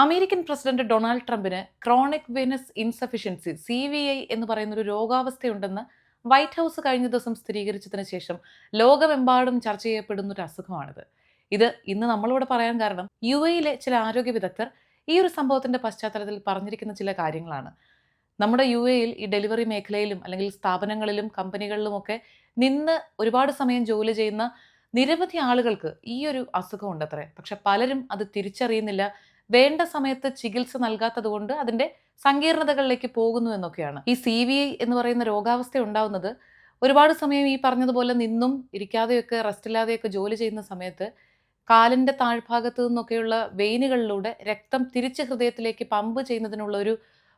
American president Donald ട്രംപിന് chronic venous insufficiency C V I എന്ന് പറയുന്ന ഒരു രോഗാവസ്ഥയുണ്ടെന്ന് വൈറ്റ് ഹൗസ് കഴിഞ്ഞ ദിവസം സ്ഥിരീകരിച്ചതിന് ശേഷം ലോകമെമ്പാടും ചർച്ച ചെയ്യപ്പെടുന്ന ഒരു അസുഖമാണിത്. ഇത് ഇന്ന് നമ്മളിവിടെ പറയാൻ കാരണം യു എയിലെ ചില ആരോഗ്യ വിദഗ്ധർ ഈ ഒരു സംഭവത്തിന്റെ പശ്ചാത്തലത്തിൽ പറഞ്ഞിരിക്കുന്ന ചില കാര്യങ്ങളാണ്. നമ്മുടെ യു എയിൽ ഈ ഡെലിവറി മേഖലയിലും അല്ലെങ്കിൽ സ്ഥാപനങ്ങളിലും കമ്പനികളിലുമൊക്കെ നിന്ന് ഒരുപാട് സമയം ജോലി ചെയ്യുന്ന നിരവധി ആളുകൾക്ക് ഈ ഒരു അസുഖം ഉണ്ടത്രേ. പക്ഷെ പലരും അത് തിരിച്ചറിയുന്നില്ല. വേണ്ട സമയത്ത് ചികിത്സ നൽകാത്തതുകൊണ്ട് അതിന്റെ സങ്കീർണതകളിലേക്ക് പോകുന്നു എന്നൊക്കെയാണ്. ഈ സി വി എന്ന് പറയുന്ന രോഗാവസ്ഥ ഉണ്ടാവുന്നത് ഒരുപാട് സമയം ഈ പറഞ്ഞതുപോലെ നിന്നും ഇരിക്കാതെയൊക്കെ റെസ്റ്റില്ലാതെയൊക്കെ ജോലി ചെയ്യുന്ന സമയത്ത് കാലിന്റെ താഴ്ഭാഗത്തു നിന്നൊക്കെയുള്ള വെയിനുകളിലൂടെ രക്തം തിരിച്ച് ഹൃദയത്തിലേക്ക് പമ്പ് ചെയ്യുന്നതിനുള്ള ഒരു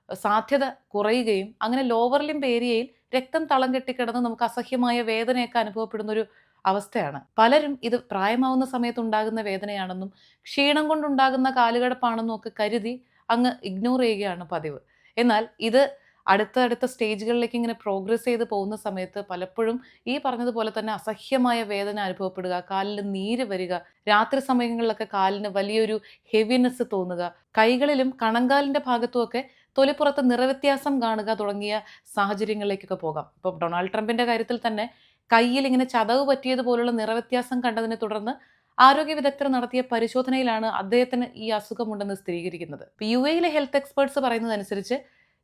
സാധ്യത കുറയുകയും അങ്ങനെ ലോവർ ലിംബ് ഏരിയയിൽ രക്തം തളം കെട്ടിക്കിടന്ന് നമുക്ക് അസഹ്യമായ വേദനയൊക്കെ അനുഭവപ്പെടുന്ന ഒരു അവസ്ഥയാണ്. പലരും ഇത് പ്രായമാവുന്ന സമയത്ത് ഉണ്ടാകുന്ന വേദനയാണെന്നും ക്ഷീണം കൊണ്ടുണ്ടാകുന്ന കാലുകടപ്പാണെന്നും ഒക്കെ കരുതി അങ്ങ് ഇഗ്നോർ ചെയ്യുകയാണ് പതിവ്. എന്നാൽ ഇത് അടുത്ത അടുത്ത സ്റ്റേജുകളിലേക്ക് ഇങ്ങനെ പ്രോഗ്രസ് ചെയ്ത് പോകുന്ന സമയത്ത് പലപ്പോഴും ഈ പറഞ്ഞതുപോലെ തന്നെ അസഹ്യമായ വേദന അനുഭവപ്പെടുക കാലിൽ നീര് വരിക രാത്രി സമയങ്ങളിലൊക്കെ കാലിന് വലിയൊരു ഹെവിനെസ് തോന്നുക കൈകളിലും കണങ്കാലിന്റെ ഭാഗത്തുമൊക്കെ തൊലിപ്പുറത്ത് നിറവ്യത്യാസം കാണുക തുടങ്ങിയ സാഹചര്യങ്ങളിലേക്കൊക്കെ പോകാം. ഇപ്പോൾ ഡൊണാൾഡ് ട്രംപിന്റെ കാര്യത്തിൽ തന്നെ കയ്യിൽ ഇങ്ങനെ ചതവ് പറ്റിയതുപോലുള്ള നിറവ്യത്യാസം കണ്ടതിനെ തുടർന്ന് ആരോഗ്യ വിദഗ്ധർ നടത്തിയ പരിശോധനയിലാണ് അദ്ദേഹത്തിന് ഈ അസുഖമുണ്ടെന്ന് സ്ഥിരീകരിക്കുന്നത്. യു എയിലെ ഹെൽത്ത് എക്സ്പേർട്സ് പറയുന്നതനുസരിച്ച്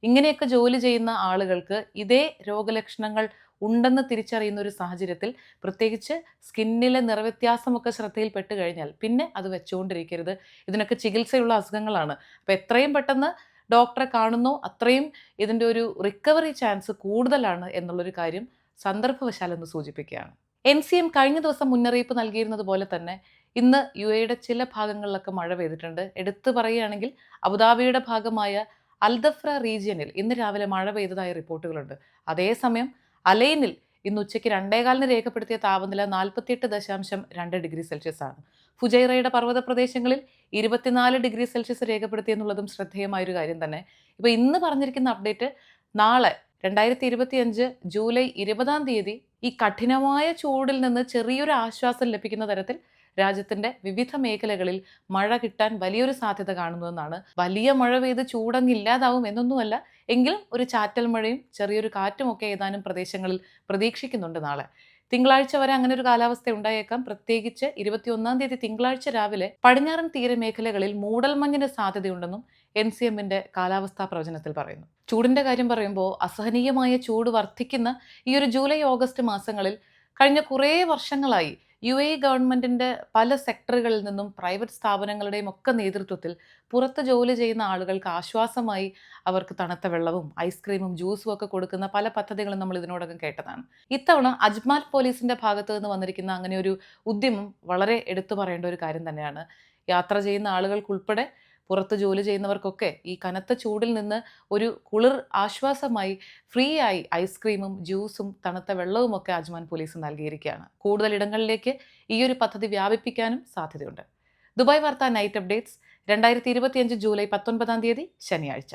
ഇങ്ങനെയൊക്കെ ജോലി ചെയ്യുന്ന ആളുകൾക്ക് ഇതേ രോഗലക്ഷണങ്ങൾ ഉണ്ടെന്ന് തിരിച്ചറിയുന്ന ഒരു സാഹചര്യത്തിൽ പ്രത്യേകിച്ച് സ്കിന്നിലെ നിറവ്യത്യാസമൊക്കെ ശ്രദ്ധയിൽപ്പെട്ട് കഴിഞ്ഞാൽ പിന്നെ അത് വെച്ചുകൊണ്ടിരിക്കരുത്. ഇതിനൊക്കെ ചികിത്സയുള്ള അസുഖങ്ങളാണ്. അപ്പോൾ എത്രയും പെട്ടെന്ന് ഡോക്ടറെ കാണുന്നോ അത്രയും ഇതിന്റെ ഒരു റിക്കവറി ചാൻസ് കൂടുതലാണ് എന്നുള്ളൊരു കാര്യം സന്ദർഭവശാൽ എന്ന് സൂചിപ്പിക്കുകയാണ്. എൻ സി എം കഴിഞ്ഞ ദിവസം മുന്നറിയിപ്പ് നൽകിയിരുന്നത് പോലെ തന്നെ ഇന്ന് യു എയുടെ ചില ഭാഗങ്ങളിലൊക്കെ മഴ പെയ്തിട്ടുണ്ട്. എടുത്തു പറയുകയാണെങ്കിൽ അബുദാബിയുടെ ഭാഗമായ അൽദഫ്ര റീജിയനിൽ ഇന്ന് രാവിലെ മഴ പെയ്തതായ റിപ്പോർട്ടുകളുണ്ട്. അതേസമയം അലൈനിൽ ഇന്ന് ഉച്ചയ്ക്ക് രണ്ടേകാലിന് രേഖപ്പെടുത്തിയ താപനില നാൽപ്പത്തിയെട്ട് ദശാംശം രണ്ട് ഡിഗ്രി സെൽഷ്യസ് ആണ്. ഫുജൈറയുടെ പർവത പ്രദേശങ്ങളിൽ ഇരുപത്തിനാല് ഡിഗ്രി സെൽഷ്യസ് രേഖപ്പെടുത്തി എന്നുള്ളതും ശ്രദ്ധേയമായൊരു കാര്യം തന്നെ. ഇപ്പോൾ ഇന്ന് പറഞ്ഞിരിക്കുന്ന അപ്ഡേറ്റ് നാളെ രണ്ടായിരത്തി ഇരുപത്തിയഞ്ച് ജൂലൈ ഇരുപതാം തീയതി ഈ കഠിനമായ ചൂടിൽ നിന്ന് ചെറിയൊരു ആശ്വാസം ലഭിക്കുന്ന തരത്തിൽ രാജ്യത്തിന്റെ വിവിധ മേഖലകളിൽ മഴ കിട്ടാൻ വലിയൊരു സാധ്യത കാണുന്നതെന്നാണ് വലിയ മഴ പെയ്ത് ചൂടങ്ങ് ഇല്ലാതാവും എന്നൊന്നുമല്ല എങ്കിലും ഒരു ചാറ്റൽ മഴയും ചെറിയൊരു കാറ്റുമൊക്കെ ഏതാനും പ്രദേശങ്ങളിൽ പ്രതീക്ഷിക്കുന്നുണ്ട് നാളെ. തിങ്കളാഴ്ച വരെ അങ്ങനെ ഒരു കാലാവസ്ഥ ഉണ്ടായേക്കാം. പ്രത്യേകിച്ച് ഇരുപത്തിയൊന്നാം തീയതി തിങ്കളാഴ്ച രാവിലെ പടിഞ്ഞാറൻ തീരമേഖലകളിൽ മൂടൽമഞ്ഞിന് സാധ്യതയുണ്ടെന്നും എൻ സി എമ്മിന്റെ കാലാവസ്ഥാ പ്രവചനത്തിൽ പറയുന്നു. ചൂടിന്റെ കാര്യം പറയുമ്പോൾ അസഹനീയമായ ചൂട് വർദ്ധിക്കുന്ന ഈ ഒരു ജൂലൈ ഓഗസ്റ്റ് മാസങ്ങളിൽ കഴിഞ്ഞ കുറേ വർഷങ്ങളായി യു എ ഗവൺമെന്റിന്റെ പല സെക്ടറുകളിൽ നിന്നും പ്രൈവറ്റ് സ്ഥാപനങ്ങളുടെയും ഒക്കെ നേതൃത്വത്തിൽ പുറത്ത് ജോലി ചെയ്യുന്ന ആളുകൾക്ക് ആശ്വാസമായി അവർക്ക് തണുത്ത വെള്ളവും ഐസ്ക്രീമും ജ്യൂസും ഒക്കെ കൊടുക്കുന്ന പല പദ്ധതികളും നമ്മൾ ഇതിനോടകം കേട്ടതാണ്. ഇത്തവണ അജ്മാൽ പോലീസിന്റെ ഭാഗത്തു നിന്ന് വന്നിരിക്കുന്ന അങ്ങനെ ഒരു ഉദ്യമം വളരെ എടുത്തു പറയേണ്ട ഒരു കാര്യം തന്നെയാണ്. യാത്ര ചെയ്യുന്ന ആളുകൾക്കുൾപ്പെടെ പുറത്ത് ജോലി ചെയ്യുന്നവർക്കൊക്കെ ഈ കനത്ത ചൂടിൽ നിന്ന് ഒരു കുളിർ ആശ്വാസമായി ഫ്രീ ആയി ഐസ്ക്രീമും ജ്യൂസും തണുത്ത വെള്ളവും ഒക്കെ അജ്മാൻ പോലീസ് നൽകിയിരിക്കുകയാണ്. കൂടുതൽ ഇടങ്ങളിലേക്ക് ഈ ഒരു പദ്ധതി വ്യാപിപ്പിക്കാനും സാധ്യതയുണ്ട്. ദുബായ് വാർത്ത നൈറ്റ് അപ്ഡേറ്റ്സ് രണ്ടായിരത്തി ഇരുപത്തിയഞ്ച് ജൂലൈ പത്തൊൻപതാം തീയതി ശനിയാഴ്ച.